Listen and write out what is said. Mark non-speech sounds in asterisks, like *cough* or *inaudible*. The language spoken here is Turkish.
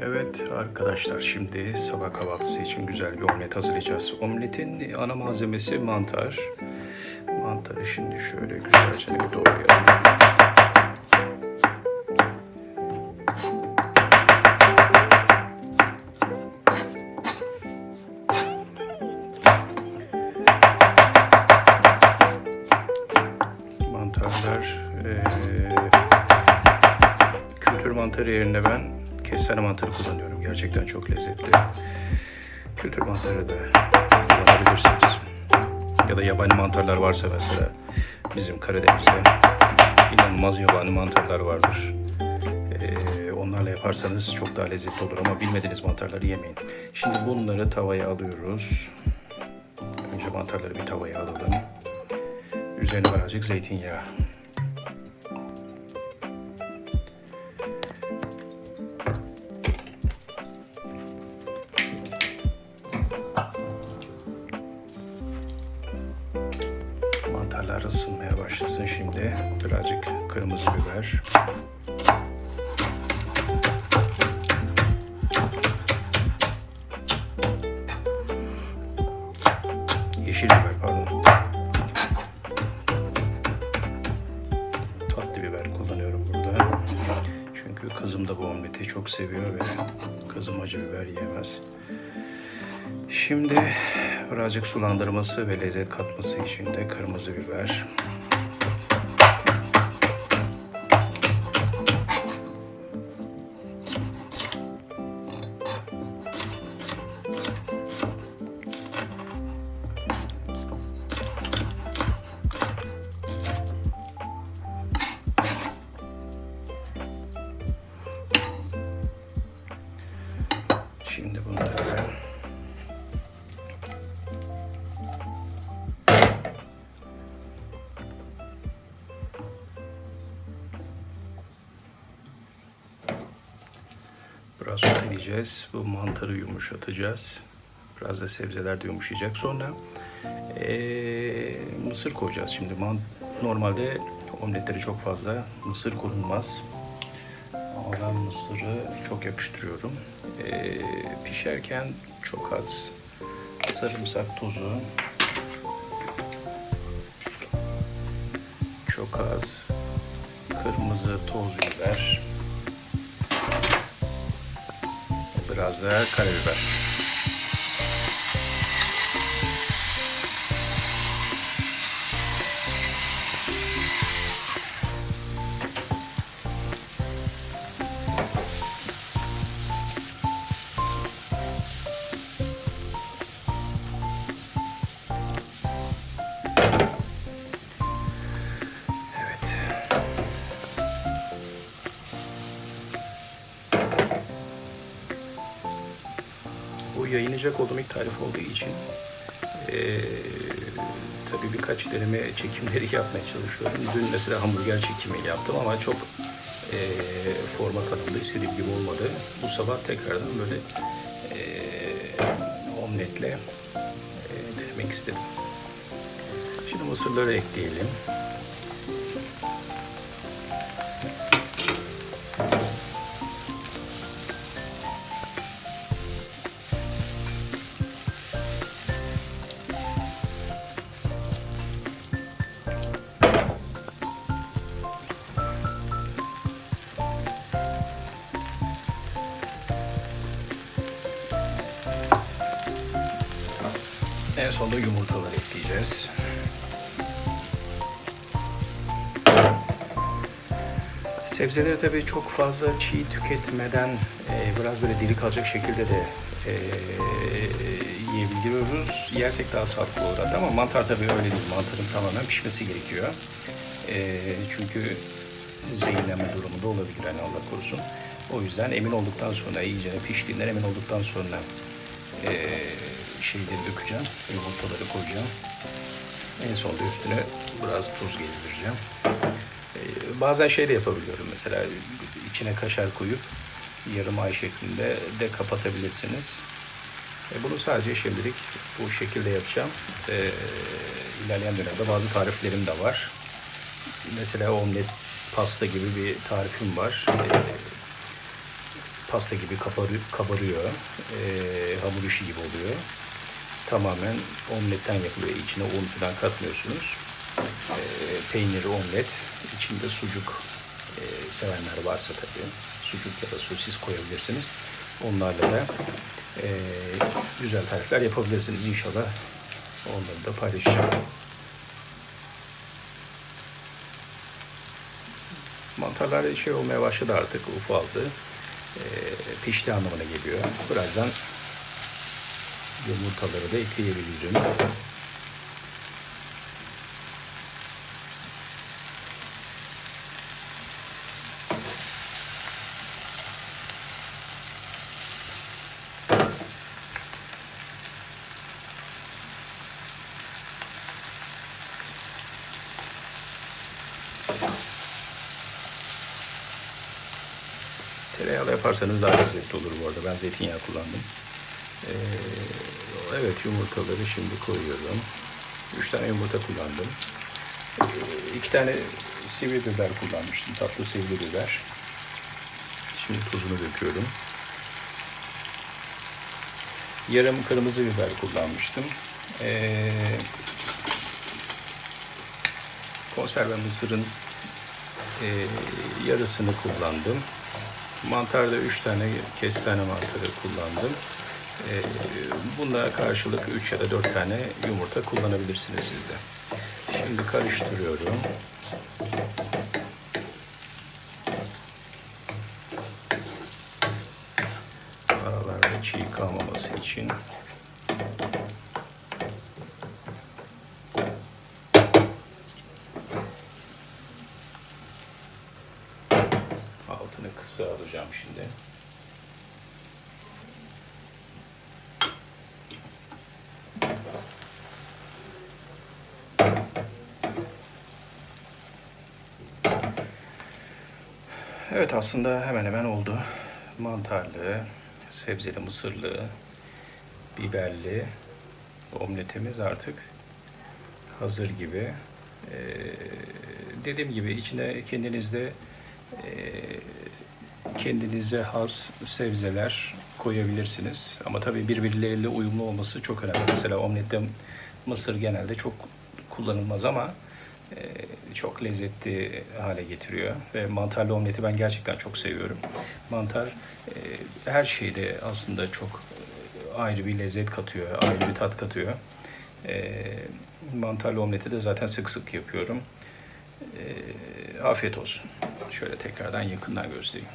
Evet arkadaşlar şimdi sabah kahvaltısı için güzel bir omlet hazırlayacağız. Omletin ana malzemesi mantar. Mantarı şimdi şöyle güzelce bir doğrayalım. Mantarlar eee kültür mantarı yerine ben kestane mantarı kullanıyorum. Gerçekten çok lezzetli. Kültür mantarı da kullanabilirsiniz. Ya da yabani mantarlar varsa mesela bizim Karadeniz'de inanılmaz yabani mantarlar vardır. Ee, onlarla yaparsanız çok daha lezzetli olur ama bilmediğiniz mantarları yemeyin. Şimdi bunları tavaya alıyoruz. Önce mantarları bir tavaya alalım. Üzerine birazcık zeytinyağı. Başlasın şimdi. Birazcık kırmızı biber. Yeşil biber pardon. Tatlı biber kullanıyorum burada. Çünkü kızım da bu omleti çok seviyor ve kızım acı biber yiyemez. Şimdi birazcık sulandırması ve lezzet katması için de kırmızı biber. Şimdi bunları Biraz soteleyeceğiz. Bu mantarı yumuşatacağız. Biraz da sebzeler de yumuşayacak. Sonra eee, mısır koyacağız. Şimdi man normalde omletlere çok fazla mısır konulmaz. Ama ben mısırı çok yakıştırıyorum. Eee, pişerken çok az sarımsak tozu, çok az kırmızı toz biber, Biraz da karabiber. Bu yayınlayacak olduğum ilk tarif olduğu için eee tabii birkaç deneme çekimleri *laughs* yapmaya çalışıyorum. Dün mesela hamburger çekimi yaptım ama çok eee forma katıldı. istediğim gibi olmadı. Bu sabah tekrardan böyle eee omletle eee denemek istedim. Şimdi mısırları ekleyelim. En sonunda yumurtaları ekleyeceğiz. Sebzeleri tabii çok fazla çiğ tüketmeden e, biraz böyle diri kalacak şekilde de e, yiyebiliyoruz. Yersek daha sağlıklı olur ama mantar tabii öyle değil. Mantarın tamamen pişmesi gerekiyor. E, çünkü zehirlenme durumu da olabilir hani Allah korusun. O yüzden emin olduktan sonra iyice piştiğinden emin olduktan sonra e, şeyleri dökeceğim. Yumurtaları koyacağım. En sonunda üstüne biraz tuz gezdireceğim. Ee, bazen şey de yapabiliyorum mesela içine kaşar koyup yarım ay şeklinde de kapatabilirsiniz. E, bunu sadece şimdilik bu şekilde yapacağım. E, ilerleyen dönemde bazı tariflerim de var. Mesela omlet pasta gibi bir tarifim var. E, pasta gibi kabarıyor, kabarıyor. E, hamur işi gibi oluyor. Tamamen omletten yapılıyor. İçine un falan katmıyorsunuz. E, peyniri omlet. içinde sucuk e, sevenler varsa tabii. Sucuk ya da sosis koyabilirsiniz. Onlarla da e, güzel tarifler yapabilirsiniz inşallah. Onları da paylaşacağım. Mantarlar şey olmaya başladı artık ufaldı. E, pişti anlamına geliyor. Birazdan yumurtaları da ekleyebilirim. Tereyağlı yaparsanız daha lezzetli olur bu arada. Ben zeytinyağı kullandım. Ee, evet yumurtaları şimdi koyuyorum. Üç tane yumurta kullandım. Ee, iki tane sivri biber kullanmıştım. Tatlı sivri biber. Şimdi tuzunu döküyorum. Yarım kırmızı biber kullanmıştım. Ee, konserve mısırın e, yarısını kullandım. Mantarda 3 tane kestane mantarı kullandım. Ee, buna karşılık 3 ya da 4 tane yumurta kullanabilirsiniz siz de. Şimdi karıştırıyorum. Aralarda çiğ kalmaması için. Altını kısa alacağım şimdi. Evet aslında hemen hemen oldu. Mantarlı, sebzeli, mısırlı, biberli omletimiz artık hazır gibi. Ee, dediğim gibi içine kendinizde e, kendinize has sebzeler koyabilirsiniz. Ama tabii birbirleriyle uyumlu olması çok önemli. Mesela omlette mısır genelde çok kullanılmaz ama çok lezzetli hale getiriyor. Ve mantarlı omleti ben gerçekten çok seviyorum. Mantar e, her şeyde aslında çok e, ayrı bir lezzet katıyor, ayrı bir tat katıyor. E, mantarlı omleti de zaten sık sık yapıyorum. E, afiyet olsun. Şöyle tekrardan yakından göstereyim.